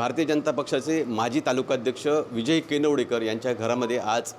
भारतीय जनता पक्षाचे माजी तालुकाध्यक्ष विजय केनवडेकर यांच्या घरामध्ये आज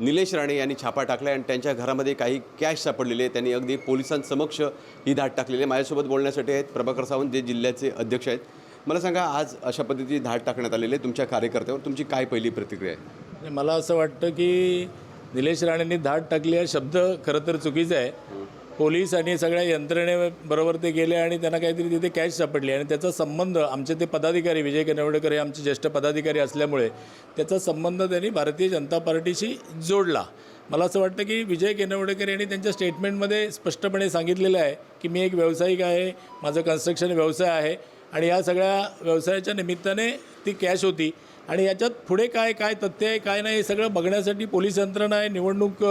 निलेश राणे यांनी छापा टाकला आणि त्यांच्या घरामध्ये काही कॅश सापडलेले त्यांनी अगदी पोलिसांसमक्ष ही धाड टाकलेली आहे. माझ्यासोबत बोलण्यासाठी आहेत प्रभाकर सावंत जे जिल्ह्याचे अध्यक्ष आहेत. मला सांगा आज अशा पद्धतीची धाड टाकण्यात आलेली आहे तुमच्या कार्यकर्त्यावर. तुमची काय पहिली प्रतिक्रिया आहे? मला असं वाटतं की निलेश राणेंनी धाड टाकली हा शब्द खरं तर चुकीचा आहे. पोलीस आणि सगळ्या यंत्रणेबरोबर ते गेले आणि त्यांना काहीतरी तिथे कॅश सापडली. आणि त्याचा संबंध आमचे ते पदाधिकारी विजय कनवडेकर हे आमचे ज्येष्ठ पदाधिकारी असल्यामुळे त्याचा संबंध त्यांनी भारतीय जनता पार्टीशी जोडला. मला असं वाटतं की विजय केनवडेकर यांनी त्यांच्या स्टेटमेंटमध्ये स्पष्टपणे सांगितलेलं आहे की मी एक व्यावसायिक आहे माझं कन्स्ट्रक्शन व्यवसाय आहे आणि या सगळ्या व्यवसायाच्या निमित्ताने ती कॅश होती. आणि याच्यात पुढे काय काय तथ्य आहे काय नाही हे सगळं बघण्यासाठी पोलीस यंत्रणा आहे निवडणूक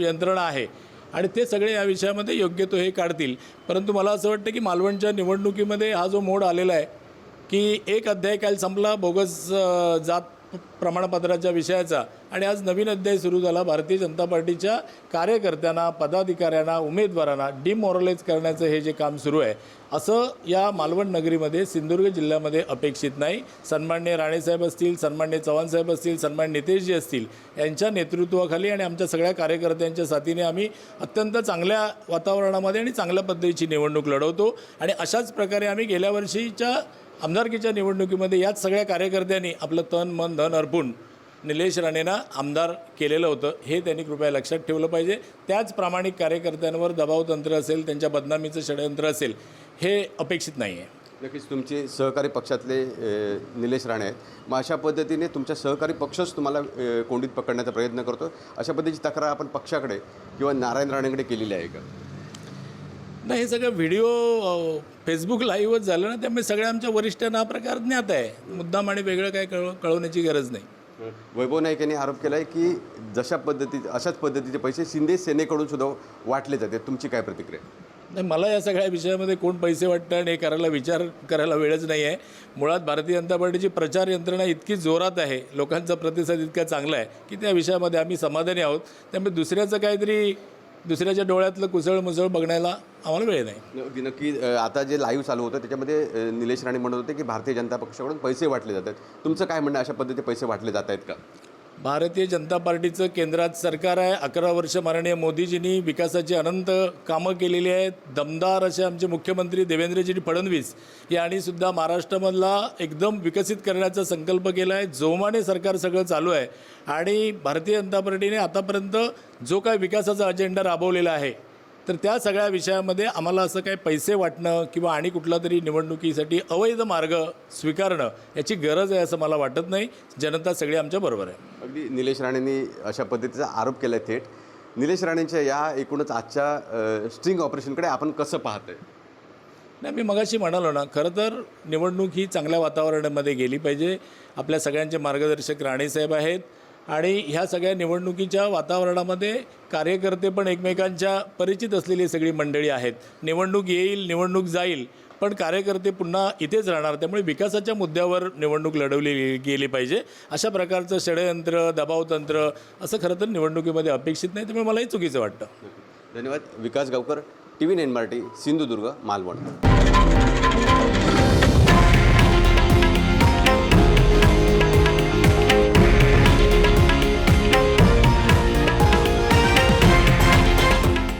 यंत्रणा आहे. आणि ते सगळे या विषयामध्ये योग्य तो हे काढतील. परंतु मला असं वाटतं की मालवणच्या निवडणुकीमध्ये हा जो मोड आलेला आहे की एक अध्याय काल संपला बोगस जात प्रमाणपत्राच्या विषयाचा. आणि आज नवीन अध्याय सुरू झाला. भारतीय जनता पार्टीच्या कार्यकर्त्यांना पदाधिकाऱ्यांना उमेदवारांना डिमॉरलाइज करण्याचं हे जे काम सुरू आहे असं या मालवण नगरीमध्ये सिंधुदुर्ग जिल्ह्यामध्ये अपेक्षित नाही. सन्मान्य राणेसाहेब असतील सन्मान्य चव्हाणसाहेब असतील सन्मान्य नितेशजी असतील यांच्या नेतृत्वाखाली आणि आमच्या सगळ्या कार्यकर्त्यांच्या साथीने आम्ही अत्यंत चांगल्या वातावरणामध्ये आणि चांगल्या पद्धतीची निवडणूक लढवतो. आणि अशाच प्रकारे आम्ही गेल्या वर्षीच्या आमदारकीच्या निवडणुकीमध्ये याच सगळ्या कार्यकर्त्यांनी आपलं तन मन धन अर्पून निलेश राणेंना आमदार केलेलं होतं. हे त्यांनी कृपया लक्षात ठेवलं पाहिजे. त्याच प्रामाणिक कार्यकर्त्यांवर दबाव तंत्र असेल त्यांच्या बदनामीचं षडयंत्र असेल हे अपेक्षित नाही आहे नक्कीच तुमचे सहकारी पक्षातले निलेश राणे आहेत. मग अशा पद्धतीने तुमच्या सहकारी पक्षच तुम्हाला कोंडीत पकडण्याचा प्रयत्न करतो. अशा पद्धतीची तक्रार आपण पक्षाकडे किंवा नारायण राणेकडे केलेली आहे का? नाही हे सगळं व्हिडिओ फेसबुक लाईव्हच झालं ना त्यामुळे सगळ्या आमच्या वरिष्ठांना हा प्रकार ज्ञात आहे. मुद्दाम आणि वेगळं काय कळव कळवण्याची गरज नाही. वैभव नाईक यांनी आरोप केला आहे की जशा पद्धती अशाच पद्धतीचे पैसे शिंदे सेनेकडून सुद्धा वाटले जाते तुमची काय प्रतिक्रिया? नाही मला या सगळ्या विषयामध्ये कोण पैसे वाटतं आणि हे करायला विचार करायला वेळच नाही आहे. मुळात भारतीय जनता पार्टीची प्रचार यंत्रणा इतकी जोरात आहे लोकांचा प्रतिसाद इतका चांगला आहे की त्या विषयामध्ये आम्ही समाधानी आहोत. त्यामुळे दुसऱ्याचं काहीतरी दुसऱ्याच्या डोळ्यातलं कुसळ मुसळ बघण्याला आम्हाला वेळ नाही. नक्की नक्की अ, आता जे लाईव्ह चालू होतं त्याच्यामध्ये अ, निलेश राणे म्हणत होते की भारतीय जनता पक्षाकडून पैसे वाटले जातात. तुमचं काय म्हणणं आहे? अशा पद्धतीने पैसे वाटले जात आहेत का? भारतीय जनता पार्टीचं केंद्रात सरकार आहे. अकरा वर्ष माननीय मोदीजींनी विकासाची अनंत कामं केलेली आहेत. दमदार असे आमचे मुख्यमंत्री देवेंद्रजी फडणवीस यांनीसुद्धा महाराष्ट्रामधला एकदम विकसित करण्याचा संकल्प केला आहे. जोमाने सरकार सगळं चालू आहे. आणि भारतीय जनता पार्टीने आतापर्यंत जो काय विकासाचा अजेंडा राबवलेला आहे तर त्या सगळ्या विषयामध्ये आम्हाला असं काही पैसे वाटणं किंवा आणि कुठला तरी निवडणुकीसाठी अवैध मार्ग स्वीकारणं याची गरज आहे असं मला वाटत नाही. जनता सगळी आमच्या बरोबर आहे. अगदी निलेश राणेंनी अशा पद्धतीचा आरोप केला थेट. निलेश राणेंच्या या एकूणच आजच्या स्ट्रिंग ऑपरेशनकडे आपण कसं पाहतंय? नाही मी मगाशी म्हणालो ना खरं तर निवडणूक ही चांगल्या वातावरणामध्ये गेली पाहिजे. आपल्या सगळ्यांचे मार्गदर्शक राणेसाहेब आहेत. आणि ह्या सगळ्या निवडणुकीच्या वातावरणामध्ये कार्यकर्ते पण एकमेकांच्या परिचित असलेली सगळी मंडळी आहेत. निवडणूक येईल निवडणूक जाईल पण कार्यकर्ते पुन्हा इथेच राहणार. त्यामुळे विकासाच्या मुद्द्यावर निवडणूक लढवली गेली पाहिजे. अशा प्रकारचं षडयंत्र दबावतंत्र असं खरं तर निवडणुकीमध्ये अपेक्षित नाही. त्यामुळे मलाही चुकीचं वाटतं. धन्यवाद. Vikas Gavkar T V nine Marathi Sindhudurg Malvan.